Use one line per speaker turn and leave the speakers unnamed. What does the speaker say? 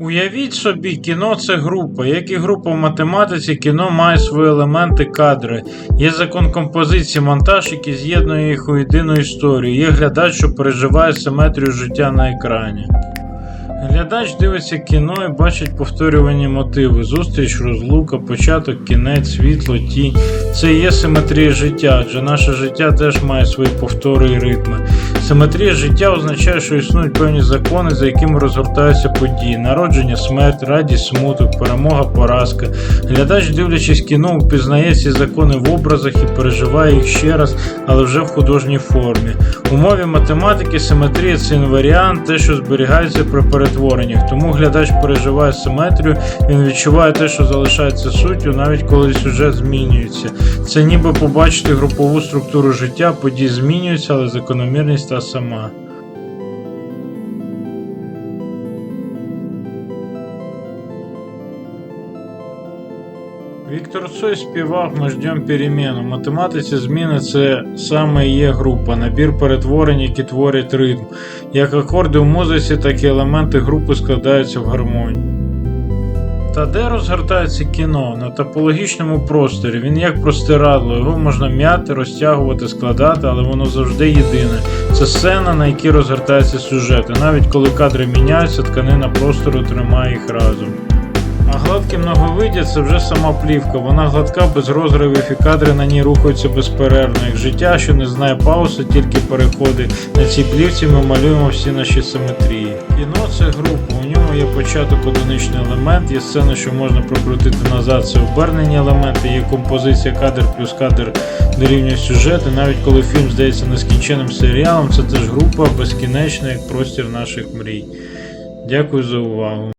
Уявіть собі, кіно це група. Як і група в математиці, кіно має свої елементи кадри. Є закон композиції, монтаж, який з'єднує їх у єдину історію. Є глядач, що переживає симетрію життя на екрані. Глядач дивиться кіно і бачить повторювані мотиви: зустріч, розлука, початок, кінець, світло, тінь. Це є симетрія життя, адже наше життя теж має свої повтори і ритми. Симетрія життя означає, що існують певні закони, за якими розгортаються події: народження, смерть, радість, смуток, перемога, поразка. Глядач, дивлячись кіно, впізнає ці закони в образах і переживає їх ще раз, але вже в художній формі. У мові математики симетрія це інваріант, те, що зберігається при перетвореннях. Тому глядач переживає симетрію, він відчуває те, що залишається суттю, навіть коли сюжет змінюється. Це ніби побачити групову структуру життя, події змінюються, але закономірність та сама. Віктор Цой співав Ми ждем перемен. У математиці зміни це саме є група, набір перетворень, які творять ритм. Як акорди у музиці, так і елементи групи складаються в гармонію. Та де розгортається кіно? На топологічному просторі. Він як простирадло, його можна м'яти, розтягувати, складати, але воно завжди єдине. Це сцена, на якій розгортається сюжет. І навіть коли кадри міняються, тканина простору тримає їх разом. А гладкі многовиддя це вже сама плівка. Вона гладка без розривів і кадри на ній рухаються безперервно. Як життя, що не знає паузи, тільки переходи. На цій плівці ми малюємо всі наші симетрії. Кіно це група, у ньому є початок одиничний елемент, є сцена, що можна прокрутити назад, це обернені елементи, є композиція кадр плюс кадр дорівнює сюжет. І навіть коли фільм здається нескінченним серіалом, це теж група безкінечна, як простір наших мрій. Дякую за увагу.